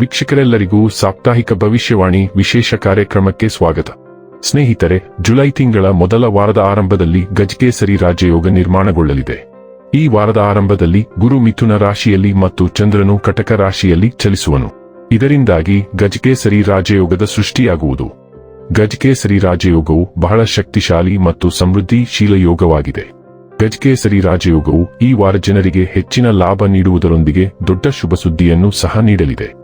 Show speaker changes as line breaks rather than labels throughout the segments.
ವೀಕ್ಷಕರೆಲ್ಲರಿಗೂ ಸಾಪ್ತಾಹಿಕ ಭವಿಷ್ಯವಾಣಿ ವಿಶೇಷ ಕಾರ್ಯಕ್ರಮಕ್ಕೆ ಸ್ವಾಗತ. ಸ್ನೇಹಿತರೆ, ಜುಲೈ ತಿಂಗಳ ಮೊದಲ ವಾರದ ಆರಂಭದಲ್ಲಿ ಗಜಕೇಸರಿ ರಾಜಯೋಗ ನಿರ್ಮಾಣಗೊಳ್ಳಲಿದೆ. ಈ ವಾರದ ಆರಂಭದಲ್ಲಿ ಗುರು ಮಿಥುನ ರಾಶಿಯಲ್ಲಿ ಮತ್ತು ಚಂದ್ರನು ಕಟಕ ರಾಶಿಯಲ್ಲಿ ಚಲಿಸುವನು. ಇದರಿಂದಾಗಿ ಗಜಕೇಸರಿ ರಾಜಯೋಗದ ಸೃಷ್ಟಿಯಾಗುವುದು. ಗಜಕೇಸರಿ ರಾಜಯೋಗವು ಬಹಳ ಶಕ್ತಿಶಾಲಿ ಮತ್ತು ಸಮೃದ್ಧಿಶೀಲ ಯೋಗವಾಗಿದೆ. ಗಜಕೇಸರಿ ರಾಜಯೋಗವು ಈ ವಾರ ಜನರಿಗೆ ಹೆಚ್ಚಿನ ಲಾಭ ನೀಡುವುದರೊಂದಿಗೆ ದೊಡ್ಡ ಶುಭ ಸುದ್ದಿಯನ್ನು ಸಹ ನೀಡಲಿದೆ.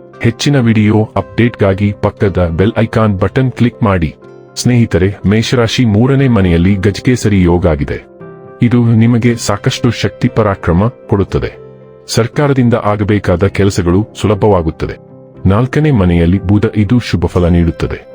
ಹೆಚ್ಚಿನ ವಿಡಿಯೋ ಅಪ್ಡೇಟ್ಗಾಗಿ ಪಕ್ಕದ ಬೆಲ್ ಐಕಾನ್ ಬಟನ್ ಕ್ಲಿಕ್ ಮಾಡಿ. ಸ್ನೇಹಿತರೆ, ಮೇಷರಾಶಿ ಮೂರನೇ ಮನೆಯಲ್ಲಿ ಗಜಕೇಸರಿ ಯೋಗ ಆಗಿದೆ ಇದು ನಿಮಗೆ ಸಾಕಷ್ಟು ಶಕ್ತಿ ಪರಾಕ್ರಮ ಕೊಡುತ್ತದೆ. ಸರ್ಕಾರದಿಂದ ಆಗಬೇಕಾದ ಕೆಲಸಗಳು ಸುಲಭವಾಗುತ್ತದೆ. ನಾಲ್ಕನೇ ಮನೆಯಲ್ಲಿ ಬುಧ ಇದು ಶುಭ ಫಲ ನೀಡುತ್ತದೆ.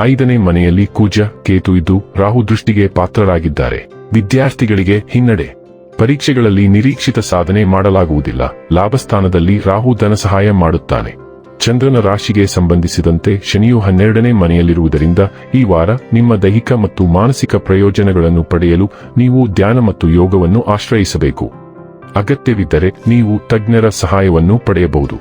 ಐದನೇ ಮನೆಯಲ್ಲಿ ಕೂಜ, ಕೇತು ಇದ್ದು ರಾಹು ದೃಷ್ಟಿಗೆ ಪಾತ್ರರಾಗಿದ್ದಾರೆ. ವಿದ್ಯಾರ್ಥಿಗಳಿಗೆ ಹಿನ್ನಡೆ. ಪರೀಕ್ಷೆಗಳಲ್ಲಿ ನಿರೀಕ್ಷಿತ ಸಾಧನೆ ಮಾಡಲಾಗುವುದಿಲ್ಲ. ಲಾಭಸ್ಥಾನದಲ್ಲಿ ರಾಹು ಧನ ಸಹಾಯ ಮಾಡುತ್ತಾನೆ. ಚಂದ್ರನ ರಾಶಿಗೆ ಸಂಬಂಧಿಸಿದಂತೆ ಶನಿಯು ಹನ್ನೆರಡನೇ ಮನೆಯಲ್ಲಿರುವುದರಿಂದ ಈ ವಾರ ನಿಮ್ಮ ದೈಹಿಕ ಮತ್ತು ಮಾನಸಿಕ ಪ್ರಯೋಜನಗಳನ್ನು ಪಡೆಯಲು ನೀವು ಧ್ಯಾನ ಮತ್ತು ಯೋಗವನ್ನು ಆಶ್ರಯಿಸಬೇಕು. ಅಗತ್ಯವಿದ್ದರೆ ನೀವು ತಜ್ಞರ ಸಹಾಯವನ್ನು ಪಡೆಯಬಹುದು.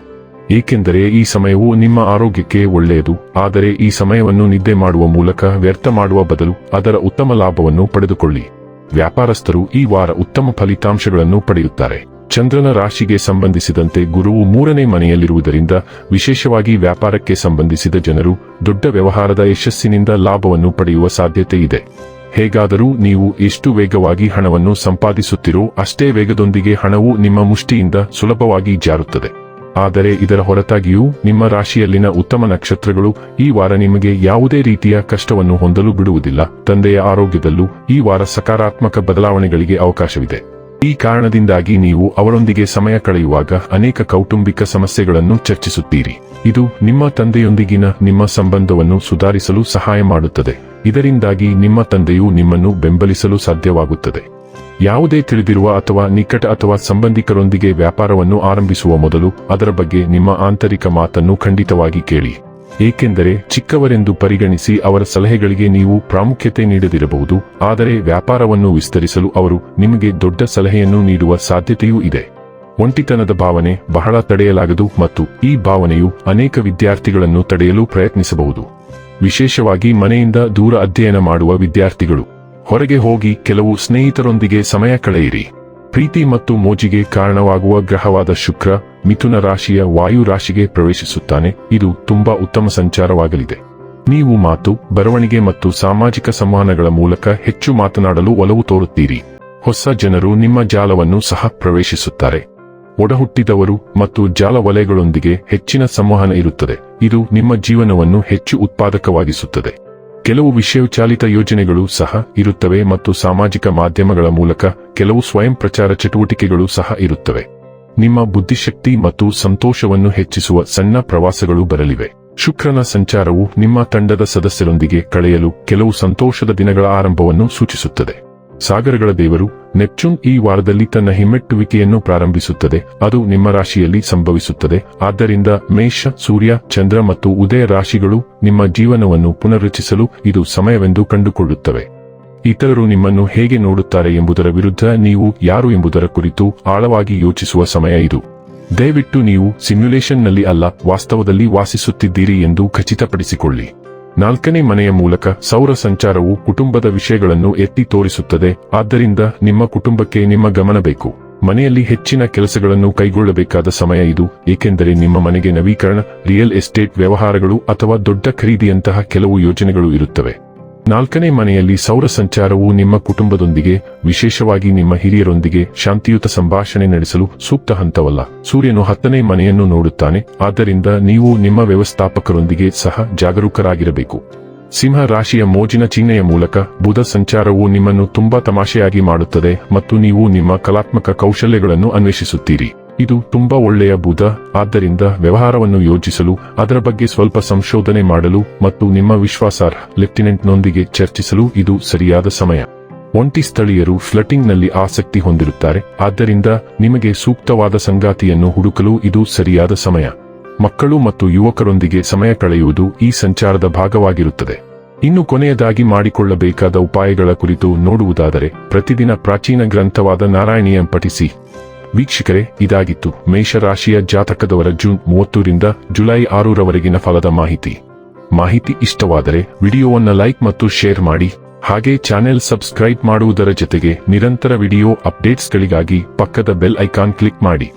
ಏಕೆಂದರೆ ಈ ಸಮಯವು ನಿಮ್ಮ ಆರೋಗ್ಯಕ್ಕೆ ಒಳ್ಳೆಯದು, ಆದರೆ ಈ ಸಮಯವನ್ನು ನಿದ್ದೆ ಮಾಡುವ ಮೂಲಕ ವ್ಯರ್ಥ ಮಾಡುವ ಬದಲು ಅದರ ಉತ್ತಮ ಲಾಭವನ್ನು ಪಡೆದುಕೊಳ್ಳಿ. ವ್ಯಾಪಾರಸ್ಥರು ಈ ವಾರ ಉತ್ತಮ ಫಲಿತಾಂಶಗಳನ್ನು ಪಡೆಯುತ್ತಾರೆ. ಚಂದ್ರನ ರಾಶಿಗೆ ಸಂಬಂಧಿಸಿದಂತೆ ಗುರುವು ಮೂರನೇ ಮನೆಯಲ್ಲಿರುವುದರಿಂದ ವಿಶೇಷವಾಗಿ ವ್ಯಾಪಾರಕ್ಕೆ ಸಂಬಂಧಿಸಿದ ಜನರು ದೊಡ್ಡ ವ್ಯವಹಾರದ ಯಶಸ್ಸಿನಿಂದ ಲಾಭವನ್ನು ಪಡೆಯುವ ಸಾಧ್ಯತೆ ಇದೆ. ಹೇಗಾದರೂ ನೀವು ಎಷ್ಟು ವೇಗವಾಗಿ ಹಣವನ್ನು ಸಂಪಾದಿಸುತ್ತಿರೋ ಅಷ್ಟೇ ವೇಗದೊಂದಿಗೆ ಹಣವು ನಿಮ್ಮ ಮುಷ್ಟಿಯಿಂದ ಸುಲಭವಾಗಿ ಜಾರುತ್ತದೆ. ಆದರೆ ಇದರ ಹೊರತಾಗಿಯೂ ನಿಮ್ಮ ರಾಶಿಯಲ್ಲಿನ ಉತ್ತಮ ನಕ್ಷತ್ರಗಳು ಈ ವಾರ ನಿಮಗೆ ಯಾವುದೇ ರೀತಿಯ ಕಷ್ಟವನ್ನು ಹೊಂದಲು ಬಿಡುವುದಿಲ್ಲ. ತಂದೆಯ ಆರೋಗ್ಯದಲ್ಲೂ ಈ ವಾರ ಸಕಾರಾತ್ಮಕ ಬದಲಾವಣೆಗಳಿಗೆ ಅವಕಾಶವಿದೆ. ಈ ಕಾರಣದಿಂದಾಗಿ ನೀವು ಅವರೊಂದಿಗೆ ಸಮಯ ಕಳೆಯುವಾಗ ಅನೇಕ ಕೌಟುಂಬಿಕ ಸಮಸ್ಯೆಗಳನ್ನು ಚರ್ಚಿಸುತ್ತೀರಿ. ಇದು ನಿಮ್ಮ ತಂದೆಯೊಂದಿಗಿನ ನಿಮ್ಮ ಸಂಬಂಧವನ್ನು ಸುಧಾರಿಸಲು ಸಹಾಯ ಮಾಡುತ್ತದೆ. ಇದರಿಂದಾಗಿ ನಿಮ್ಮ ತಂದೆಯು ನಿಮ್ಮನ್ನು ಬೆಂಬಲಿಸಲು ಸಾಧ್ಯವಾಗುತ್ತದೆ. ಯಾವುದೇ ತಿಳಿದಿರುವ ಅಥವಾ ನಿಕಟ ಅಥವಾ ಸಂಬಂಧಿಕರೊಂದಿಗೆ ವ್ಯಾಪಾರವನ್ನು ಆರಂಭಿಸುವ ಮೊದಲು ಅದರ ಬಗ್ಗೆ ನಿಮ್ಮ ಆಂತರಿಕ ಮಾತನ್ನು ಖಂಡಿತವಾಗಿ ಕೇಳಿ. ಏಕೆಂದರೆ ಚಿಕ್ಕವರೆಂದು ಪರಿಗಣಿಸಿ ಅವರ ಸಲಹೆಗಳಿಗೆ ನೀವು ಪ್ರಾಮುಖ್ಯತೆ ನೀಡದಿರಬಹುದು, ಆದರೆ ವ್ಯಾಪಾರವನ್ನು ವಿಸ್ತರಿಸಲು ಅವರು ನಿಮಗೆ ದೊಡ್ಡ ಸಲಹೆಯನ್ನು ನೀಡುವ ಸಾಧ್ಯತೆಯೂ ಇದೆ. ಒಂಟಿತನದ ಭಾವನೆ ಬಹಳ ತಡೆಯಲಾಗದು ಮತ್ತು ಈ ಭಾವನೆಯು ಅನೇಕ ವಿದ್ಯಾರ್ಥಿಗಳನ್ನು ತಡೆಯಲು ಪ್ರಯತ್ನಿಸಬಹುದು. ವಿಶೇಷವಾಗಿ ಮನೆಯಿಂದ ದೂರ ಅಧ್ಯಯನ ಮಾಡುವ ವಿದ್ಯಾರ್ಥಿಗಳು. ಹೊರಗೆ ಹೋಗಿ ಕೆಲವು ಸ್ನೇಹಿತರೊಂದಿಗೆ ಸಮಯ ಕಳೆಯಿರಿ. ಪ್ರೀತಿ ಮತ್ತು ಮೋಜಿಗೆ ಕಾರಣವಾಗುವ ಗ್ರಹವಾದ ಶುಕ್ರ, ಮಿಥುನ ರಾಶಿಯ ವಾಯು ರಾಶಿಗೆ ಪ್ರವೇಶಿಸುತ್ತಾನೆ. ಇದು ತುಂಬಾ ಉತ್ತಮ ಸಂಚಾರವಾಗಲಿದೆ. ನೀವು ಮಾತು, ಬರವಣಿಗೆ ಮತ್ತು ಸಾಮಾಜಿಕ ಸಂವಹನಗಳ ಮೂಲಕ ಹೆಚ್ಚು ಮಾತನಾಡಲು ಒಲವು ತೋರುತ್ತೀರಿ. ಹೊಸ ಜನರು ನಿಮ್ಮ ಜಾಲವನ್ನು ಸಹ ಪ್ರವೇಶಿಸುತ್ತಾರೆ. ಒಡಹುಟ್ಟಿದವರು ಮತ್ತು ಜಾಲ ವಲಯಗಳೊಂದಿಗೆ ಹೆಚ್ಚಿನ ಸಂವಹನ ಇರುತ್ತದೆ. ಇದು ನಿಮ್ಮ ಜೀವನವನ್ನು ಹೆಚ್ಚು ಉತ್ಪಾದಕವಾಗಿಸುತ್ತದೆ. ಕೆಲವು ವಿಷಯಚಾಲಿತ ಯೋಜನೆಗಳು ಸಹ ಇರುತ್ತವೆ ಮತ್ತು ಸಾಮಾಜಿಕ ಮಾಧ್ಯಮಗಳ ಮೂಲಕ ಕೆಲವು ಸ್ವಯಂ ಪ್ರಚಾರ ಚಟುವಟಿಕೆಗಳು ಸಹ ಇರುತ್ತವೆ. ನಿಮ್ಮ ಬುದ್ಧಿಶಕ್ತಿ ಮತ್ತು ಸಂತೋಷವನ್ನು ಹೆಚ್ಚಿಸುವ ಸಣ್ಣ ಪ್ರವಾಸಗಳು ಬರಲಿವೆ. ಶುಕ್ರನ ಸಂಚಾರವು ನಿಮ್ಮ ತಂಡದ ಸದಸ್ಯರೊಂದಿಗೆ ಕಳೆಯಲು ಕೆಲವು ಸಂತೋಷದ ದಿನಗಳ ಆರಂಭವನ್ನು ಸೂಚಿಸುತ್ತದೆ. ಸಾಗರಗಳ ದೇವರು ನೆಪ್ಚೂನ್ ಈ ವಾರದಲ್ಲಿ ತನ್ನ ಹಿಮ್ಮೆಟ್ಟುವಿಕೆಯನ್ನು ಪ್ರಾರಂಭಿಸುತ್ತದೆ. ಅದು ನಿಮ್ಮ ರಾಶಿಯಲ್ಲಿ ಸಂಭವಿಸುತ್ತದೆ. ಆದ್ದರಿಂದ ಮೇಷ, ಸೂರ್ಯ, ಚಂದ್ರ ಮತ್ತು ಉದಯ ರಾಶಿಗಳು ನಿಮ್ಮ ಜೀವನವನ್ನು ಪುನರ್ರಚಿಸಲು ಇದು ಸಮಯವೆಂದು ಕಂಡುಕೊಳ್ಳುತ್ತವೆ. ಇತರರು ನಿಮ್ಮನ್ನು ಹೇಗೆ ನೋಡುತ್ತಾರೆ ಎಂಬುದರ ವಿರುದ್ಧ ನೀವು ಯಾರು ಎಂಬುದರ ಕುರಿತು ಆಳವಾಗಿ ಯೋಚಿಸುವ ಸಮಯ ಇದು. ದಯವಿಟ್ಟು ನೀವು ಸಿಮ್ಯುಲೇಷನ್ನಲ್ಲಿ ಅಲ್ಲ, ವಾಸ್ತವದಲ್ಲಿ ವಾಸಿಸುತ್ತಿದ್ದೀರಿ ಎಂದು ಖಚಿತಪಡಿಸಿಕೊಳ್ಳಿ. ನಾಲ್ಕನೇ ಮನೆಯ ಮೂಲಕ ಸೌರ ಸಂಚಾರವು ಕುಟುಂಬದ ವಿಷಯಗಳನ್ನು ಎತ್ತಿ ತೋರಿಸುತ್ತದೆ. ಆದ್ದರಿಂದ ನಿಮ್ಮ ಕುಟುಂಬಕ್ಕೆ ನಿಮ್ಮ ಗಮನ ಬೇಕು. ಮನೆಯಲ್ಲಿ ಹೆಚ್ಚಿನ ಕೆಲಸಗಳನ್ನು ಕೈಗೊಳ್ಳಬೇಕಾದ ಸಮಯ ಇದು, ಏಕೆಂದರೆ ನಿಮ್ಮ ಮನೆಗೆ ನವೀಕರಣ, ರಿಯಲ್ ಎಸ್ಟೇಟ್ ವ್ಯವಹಾರಗಳು ಅಥವಾ ದೊಡ್ಡ ಖರೀದಿಯಂತಹ ಕೆಲವು ಯೋಜನೆಗಳು ಇರುತ್ತವೆ. ನಾಲ್ಕನೇ ಮನೆಯಲ್ಲಿ ಸೌರ ಸಂಚಾರವು ನಿಮ್ಮ ಕುಟುಂಬದೊಂದಿಗೆ, ವಿಶೇಷವಾಗಿ ನಿಮ್ಮ ಹಿರಿಯರೊಂದಿಗೆ ಶಾಂತಿಯುತ ಸಂಭಾಷಣೆ ನಡೆಸಲು ಸೂಕ್ತ ಹಂತವಲ್ಲ. ಸೂರ್ಯನು ಹತ್ತನೇ ಮನೆಯನ್ನು ನೋಡುತ್ತಾನೆ, ಆದ್ದರಿಂದ ನೀವು ನಿಮ್ಮ ವ್ಯವಸ್ಥಾಪಕರೊಂದಿಗೆ ಸಹ ಜಾಗರೂಕರಾಗಿರಬೇಕು. ಸಿಂಹ ರಾಶಿಯ ಮೋಜಿನ ಚಿಹ್ನೆಯ ಮೂಲಕ ಬುಧ ಸಂಚಾರವು ನಿಮ್ಮನ್ನು ತುಂಬಾ ತಮಾಷೆಯಾಗಿ ಮಾಡುತ್ತದೆ ಮತ್ತು ನೀವು ನಿಮ್ಮ ಕಲಾತ್ಮಕ ಕೌಶಲ್ಯಗಳನ್ನು ಅನ್ವೇಷಿಸುತ್ತೀರಿ. ಇದು ತುಂಬಾ ಒಳ್ಳೆಯ ಬುಧ. ಆದ್ದರಿಂದ ವ್ಯವಹಾರವನ್ನು ಯೋಜಿಸಲು ಅದರ ಬಗ್ಗೆ ಸ್ವಲ್ಪ ಸಂಶೋಧನೆ ಮಾಡಲು ಮತ್ತು ನಿಮ್ಮ ವಿಶ್ವಾಸಾರ್ಹ ಲೆಫ್ಟಿನೆಂಟ್ನೊಂದಿಗೆ ಚರ್ಚಿಸಲು ಇದು ಸರಿಯಾದ ಸಮಯ. ಒಂಟಿ ಸ್ಥಳೀಯರು ಫ್ಲಟಿಂಗ್ನಲ್ಲಿ ಆಸಕ್ತಿ ಹೊಂದಿರುತ್ತಾರೆ. ಆದ್ದರಿಂದ ನಿಮಗೆ ಸೂಕ್ತವಾದ ಸಂಗಾತಿಯನ್ನು ಹುಡುಕಲು ಇದು ಸರಿಯಾದ ಸಮಯ. ಮಕ್ಕಳು ಮತ್ತು ಯುವಕರೊಂದಿಗೆ ಸಮಯ ಕಳೆಯುವುದು ಈ ಸಂಚಾರದ ಭಾಗವಾಗಿರುತ್ತದೆ. ಇನ್ನು ಕೊನೆಯದಾಗಿ ಮಾಡಿಕೊಳ್ಳಬೇಕಾದ ಉಪಾಯಗಳ ಕುರಿತು ನೋಡುವುದಾದರೆ, ಪ್ರತಿದಿನ ಪ್ರಾಚೀನ ಗ್ರಂಥವಾದ ನಾರಾಯಣೀಯಂ ಪಠಿಸಿ. ವೀಕ್ಷಕರೇ, ಇದಾಗಿತ್ತು ಮೇಷರಾಶಿಯ ಜಾತಕದವರ ಜೂನ್ ಮೂವತ್ತರಿಂದ ಜುಲೈ ಆರರವರೆಗಿನ ಫಲದ ಮಾಹಿತಿ. ಮಾಹಿತಿ ಇಷ್ಟವಾದರೆ ವಿಡಿಯೋವನ್ನು ಲೈಕ್ ಮತ್ತು ಶೇರ್ ಮಾಡಿ, ಹಾಗೆ ಚಾನೆಲ್ ಸಬ್ಸ್ಕ್ರೈಬ್ ಮಾಡುವುದರ ಜೊತೆಗೆ ನಿರಂತರ ವಿಡಿಯೋ ಅಪ್ಡೇಟ್ಸ್ಗಳಿಗಾಗಿ ಪಕ್ಕದ ಬೆಲ್ ಐಕಾನ್ ಕ್ಲಿಕ್ ಮಾಡಿ.